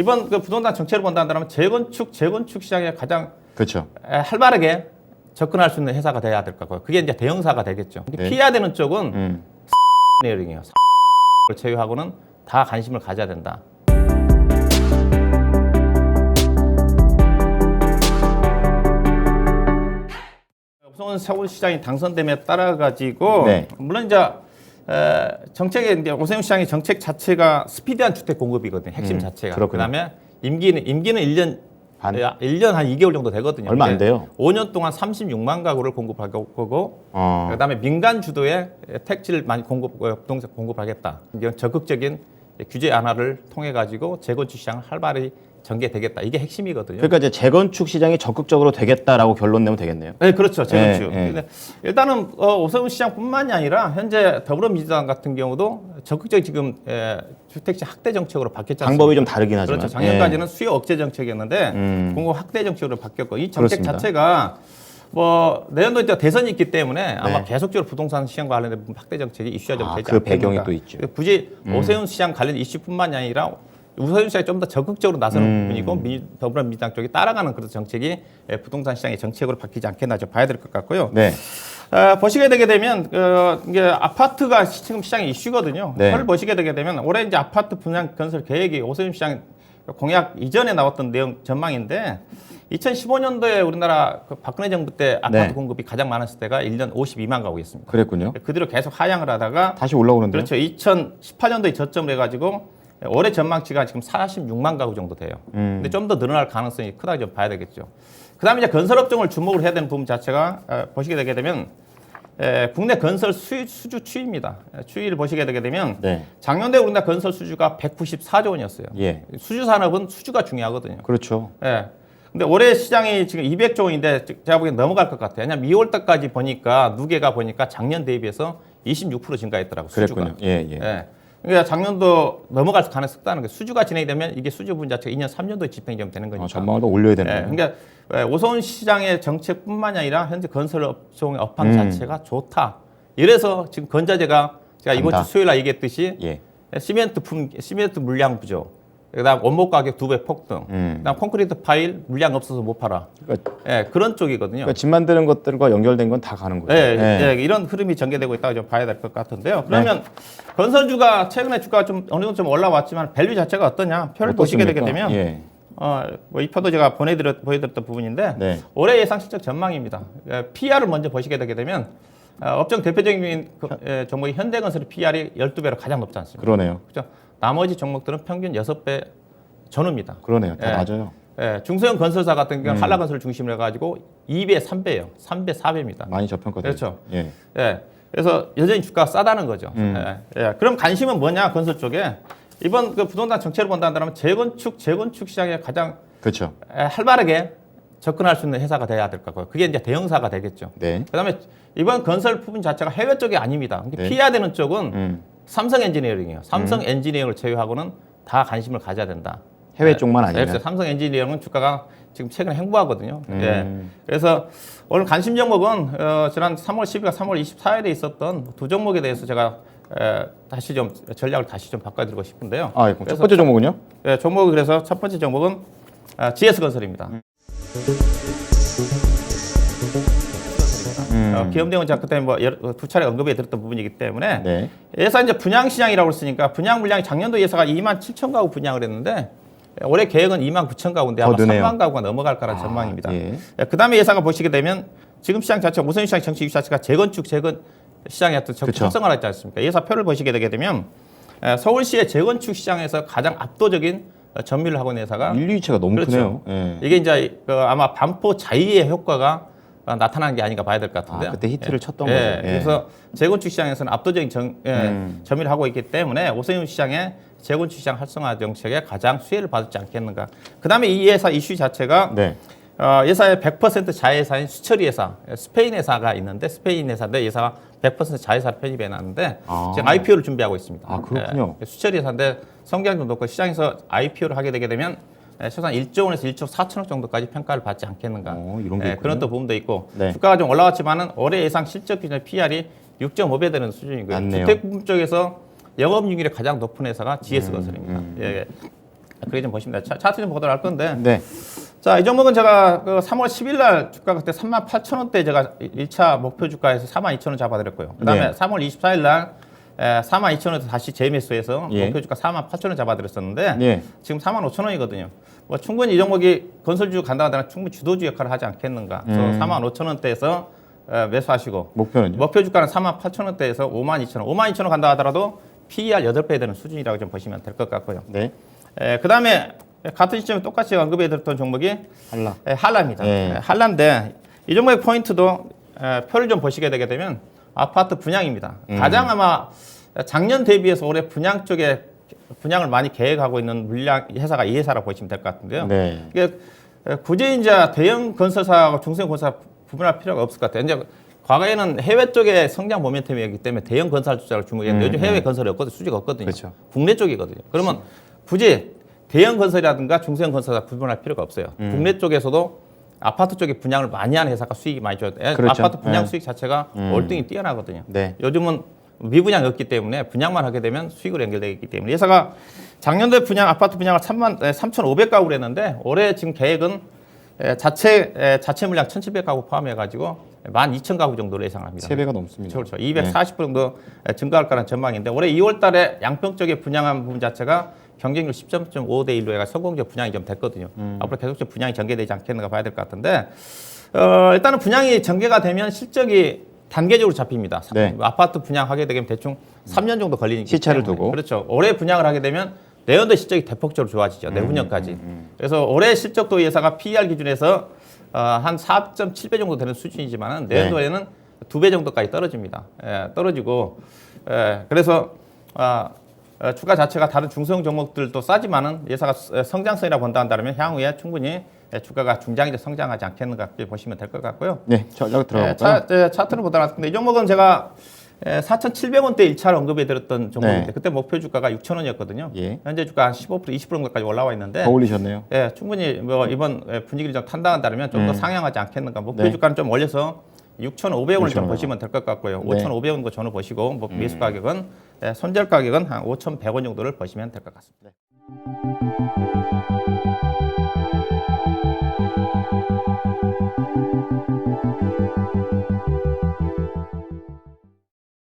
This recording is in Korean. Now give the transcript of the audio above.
이번 그 부동산 정책을 본다 한다면 재건축 재건축 시장에 가장 그렇죠. 에, 활발하게 접근할 수 있는 회사가 돼야 될 거고요. 그게 이제 대형사가 되겠죠. 네. 피해야 되는 쪽은 음. 내링이에요. 를 제외하고는 다 관심을 가져야 된다. 우선 서울시장이 당선됨에 따라 가지고 네. 물론 이제 에, 정책의 이제 오세훈 시장의 정책 자체가 스피디한 주택 공급이거든요. 핵심 음, 자체가. 그렇군요. 그다음에 임기는 임기는 1년 반? 예, 1년 한 2개월 정도 되거든요. 얼마 안 돼요. 5년 동안 36만 가구를 공급할 거고 어. 그다음에 민간 주도의 택지를 많이 공급 어, 부동산 공급하겠다. 이런 적극적인 규제 완화를 통해 가지고 재건축 시장을 활발히 전개되겠다. 이게 핵심이거든요. 그러니까 이제 재건축 시장이 적극적으로 되겠다라고 결론 내면 되겠네요. 네, 그렇죠. 재건축. 예, 예. 근데 일단은 어, 오세훈 시장뿐만이 아니라 현재 더불어민주당 같은 경우도 적극적인 지금 에, 주택시 확대 정책으로 않습니까? 방법이 좀 다르긴 하지만. 그렇죠. 작년까지는 수요 억제 정책이었는데 음. 공급 확대 정책으로 바뀌었고 이 정책 그렇습니다. 자체가 뭐 내년도 이제 대선이 있기 때문에 아마 네. 계속적으로 부동산 시장 관련된 확대 정책이 이슈화 좀 아, 되지 그 않겠는가. 배경이 또 있죠. 음. 굳이 오세훈 시장 관련 이슈뿐만이 아니라 시장이 좀더 적극적으로 나서는 음. 부분이고 민- 더불어민주당 쪽이 따라가는 그런 정책이 예, 부동산 시장의 정책으로 바뀌지 않겠나 좀 봐야 될 것 같고요. 네. 어, 보시게 되게 되면 어, 이게 아파트가 시- 지금 시장의 이슈거든요. 네. 를 보시게 되게 되면 올해 이제 아파트 분양 건설 계획이 오세훈 시장 공약 이전에 나왔던 내용 전망인데 2015년도에 우리나라 그 박근혜 정부 때 아파트 네. 공급이 가장 많았을 때가 1년 52만 가구였습니다. 그랬군요. 그대로 계속 하향을 하다가 다시 올라오는데. 그렇죠. 2018년도에 저점을 해가지고 올해 전망치가 지금 46만 가구 정도 돼요. 음. 근데 좀 더 늘어날 가능성이 크다 좀 봐야 되겠죠. 그다음에 이제 건설업종을 주목을 해야 되는 부분 자체가 어, 보시게 되게 되면 에, 국내 건설 수, 수주 추이입니다. 에, 추이를 보시게 되게 되면 네. 작년도에 우리나라 건설 수주가 194조 원이었어요. 예. 수주 산업은 수주가 중요하거든요. 그렇죠. 예. 근데 올해 시장이 지금 200조 원인데 제가 보기엔 넘어갈 것 같아요. 왜냐면 2월 달까지 보니까 누계가 보니까 작년 대비해서 26% 증가했더라고요. 수주가. 그랬군요. 예, 예. 예. 그러니까 작년도 넘어갈 가능성이 있다는 거예요. 수주가 진행이 되면 이게 수주 분 자체가 2년, 3년도에 집행이 좀 되는 거니까. 어, 전망을 더 올려야 되는 예. 거예요. 그러니까 예, 오세훈 시장의 정책뿐만이 아니라 현재 건설 업종의 업황 음. 자체가 좋다. 이래서 지금 건자재가 제가 이번 간다. 주 수요일 날 얘기했듯이 예. 시멘트 품 시멘트 물량 부족. 그다음 원목 가격 두 배 폭등. 음. 그다음 콘크리트 파일 물량 없어서 못 팔아. 그러니까, 예, 그런 쪽이거든요. 그러니까 집 만드는 것들과 연결된 건 다 가는 거예요. 예, 예, 이런 흐름이 전개되고 있다고 좀 봐야 될 것 같은데요. 그러면 건설주가 최근에 주가가 좀 어느 정도 좀 올라왔지만 밸류 자체가 어떠냐? 표를 보시게 되게? 되면 예. 어, 뭐이 표도 제가 보내드렸 보여드렸던 부분인데 네. 올해 예상 실적 전망입니다. 예, PR을 먼저 보시게 되게 되면 어, 업종 대표적인 그, 예, 종목이 현대건설의 PR이 12배로 가장 높지 않습니까? 그러네요. 그죠? 나머지 종목들은 평균 6배 전후입니다. 그러네요. 다 예. 맞아요. 예, 중소형 건설사 같은 경우는 음. 한라건설을 중심으로 해가지고 2배, 3배예요. 3배, 4배입니다. 많이 저평가돼요. 그렇죠. 예. 예. 그래서 여전히 주가가 싸다는 거죠. 음. 예. 예. 그럼 관심은 뭐냐 건설 쪽에 이번 그 부동산 정책을 본다 한다면 재건축 재건축 시장에 가장 그렇죠. 에, 활발하게 접근할 수 있는 회사가 돼야 될 거고요. 그게 이제 대형사가 되겠죠. 네. 그다음에 이번 건설 부분 자체가 해외 쪽이 아닙니다. 네. 피해야 되는 쪽은 음. 삼성 엔지니어링이에요. 삼성 엔지니어링을 제외하고는 다 관심을 가져야 된다. 해외 네. 쪽만 아니면. 그래서 삼성 엔지니어링은 주가가 지금 최근에 행보하거든요. 음. 예. 그래서 오늘 관심 종목은 어, 지난 3월 10일과 3월 24일에 있었던 두 종목에 대해서 제가 에, 다시 좀 전략을 다시 좀 바꿔드리고 싶은데요. 아, 예. 첫 번째 종목은요? 예, 종목이 그래서 첫 번째 종목은 아, GS건설입니다. 음. 어, 기업대원 자 그때 뭐두 차례 언급해 드렸던 부분이기 때문에 네. 예산 이제 분양 시장이라고 했으니까 분양 물량이 작년도 예사가 2만 7천 가구 분양을 했는데 올해 계획은 2만 9천 가구인데 아마 더 느네요. 3만 가구가 넘어갈 거라는 아, 전망입니다. 예. 그 다음에 예상을 보시게 되면 지금 시장 자체가 우선 시장 정치 자체가 재건축 재건 시장의 어떤 적- 그쵸. 활성화를 했지 않습니까? 예사표를 보시게 되게 되면 에, 서울시의 재건축 시장에서 가장 압도적인 어, 전미를 하고 있는 회사가 1, 2차가 너무 그렇죠. 크네요. 예. 이게 이제 그 아마 반포 자이의 효과가 어, 나타난 게 아닌가 봐야 될 것 같은데요. 아, 그때 히트를 쳤던 예, 거죠. 예. 그래서 재건축 시장에서는 압도적인 정, 예, 음. 점유를 하고 있기 때문에 오세훈 시장의 재건축 시장 활성화 정책에 가장 수혜를 받지 않겠는가. 그다음에 이 회사 이슈 자체가 네. 어, 예사의 100% 자회사인 수처리 회사, 스페인 회사가 있는데 스페인 회사인데 예사가 100% 자회사를 편입해 놨는데 아. 지금 IPO를 준비하고 있습니다. 아, 그렇군요. 예, 수처리 회사인데 성장도 높고 시장에서 IPO를 하게 되게 되면 예, 최소한 1조 원에서 1조 4천억 정도까지 평가를 받지 않겠는가. 어, 이런 게 예. 그런 또 부분도 있고 네. 주가가 좀 올라왔지만은 올해 예상 실적 기준 PR이 6.5배 되는 수준이고요. 맞네요. 주택 부분 쪽에서 영업이익률이 가장 높은 회사가 GS건설입니다. 음. 예, 예. 그게 좀 보시면. 차- 차트 좀 보도록 할 건데 네. 자, 이 종목은 제가 그 3월 10일 날 주가 그때 3만 8천 원대 제가 1차 목표 주가에서 4만 2천 원 잡아드렸고요. 그 다음에 네. 3월 24일 날 에, 4만 2천 원에서 다시 재매수해서 예. 목표 주가 4만 8천 원 잡아드렸었는데 예. 지금 4만 5천 원이거든요. 뭐 충분히 이 종목이 건설주 간다 하더라 충분히 주도주 역할을 하지 않겠는가. 그래서 음. 4만 5천 원대에서 에, 매수하시고 목표는요? 목표 주가는 4만 8천 원대에서 5만 2천 원, 5만 2천 원 간다 하더라도 PER 8배 되는 수준이라고 좀 보시면 될 것 같고요. 네. 에, 그다음에 같은 시점에 똑같이 언급해 드렸던 종목이 한라. 예, 한라입니다. 예. 예, 한라인데 이 종목의 포인트도 에, 표를 좀 보시게 되게 되면 아파트 분양입니다. 음. 가장 아마 작년 대비해서 올해 분양 쪽에 분양을 많이 계획하고 있는 물량 회사가 이 회사라고 보시면 될 것 같은데요. 네. 이게 에, 굳이 이제 대형 건설사하고 중소형 건설사 구분할 필요가 없을 것 같아요. 이제 과거에는 해외 쪽에 성장 모멘텀이었기 때문에 대형 건설 투자를 주목했는데 요즘 해외 건설이 없거든요. 수지가 없거든요. 음, 그렇죠. 국내 쪽이거든요. 그러면 굳이 대형 건설이라든가 중소형 건설사 구분할 필요가 없어요. 음. 국내 쪽에서도 아파트 쪽에 분양을 많이 하는 회사가 수익이 많이 줘야 돼. 그렇죠. 아파트 분양 네. 수익 자체가 음. 월등히 뛰어나거든요. 네. 요즘은 미분양이 없기 때문에 분양만 하게 되면 수익으로 연결되기 때문에 회사가 작년도에 분양 아파트 분양을 3만 3,500가구를 했는데 올해 지금 계획은 에, 자체 에, 자체 물량 1,700가구 포함해 가지고 12,000 가구 정도로 예상합니다. 세 배가 넘습니다. 그렇죠. 240% 정도 증가할 거라는 전망인데 올해 2월 달에 양평 쪽에 분양한 부분 자체가 경쟁률 10.5대 1로 해가 성공적 분양이 좀 됐거든요. 음. 앞으로 계속적 분양이 전개되지 않겠는가 봐야 될 것 같은데 어, 일단은 분양이 전개가 되면 실적이 단계적으로 잡힙니다. 네. 아파트 분양하게 되면 대충 3년 정도 걸리니까 시차를 두고. 그렇죠. 올해 분양을 하게 되면 내년도 실적이 대폭적으로 좋아지죠. 음, 내후년까지. 그래서 올해 실적도 이 회사가 PER 기준에서 어, 한 4.7배 정도 되는 수준이지만은 네. 내년도에는 두배 정도까지 떨어집니다. 예, 떨어지고 예, 그래서 아, 어, 주가 자체가 다른 중소형 종목들도 싸지만은 예사가 스- 성장성이라 본다 한다면 향후에 충분히 예, 주가가 중장기적 성장하지 않겠는가 보시면 될 것 같고요. 네. 전략 들어가 예, 볼까요? 차, 예, 차트를 보다 놨는데 이 종목은 제가 4,700원대 1차를 언급해 드렸던 종목인데 네. 그때 목표 주가가 6,000원이었거든요. 예. 현재 주가 한15% 20% 정도까지 올라와 있는데 더 올리셨네요. 예, 충분히 뭐 이번 예, 분위기를 좀 탄다한다면 좀더 음. 상향하지 않겠는가. 목표 네. 주가는 좀 올려서 6,500원을 좀 6,500원. 보시면 될 것 같고요. 네. 5,500원 거 전후 보시고 뭐 매수 가격은 예, 손절 가격은 한 5,100원 정도를 보시면 될 것 같습니다.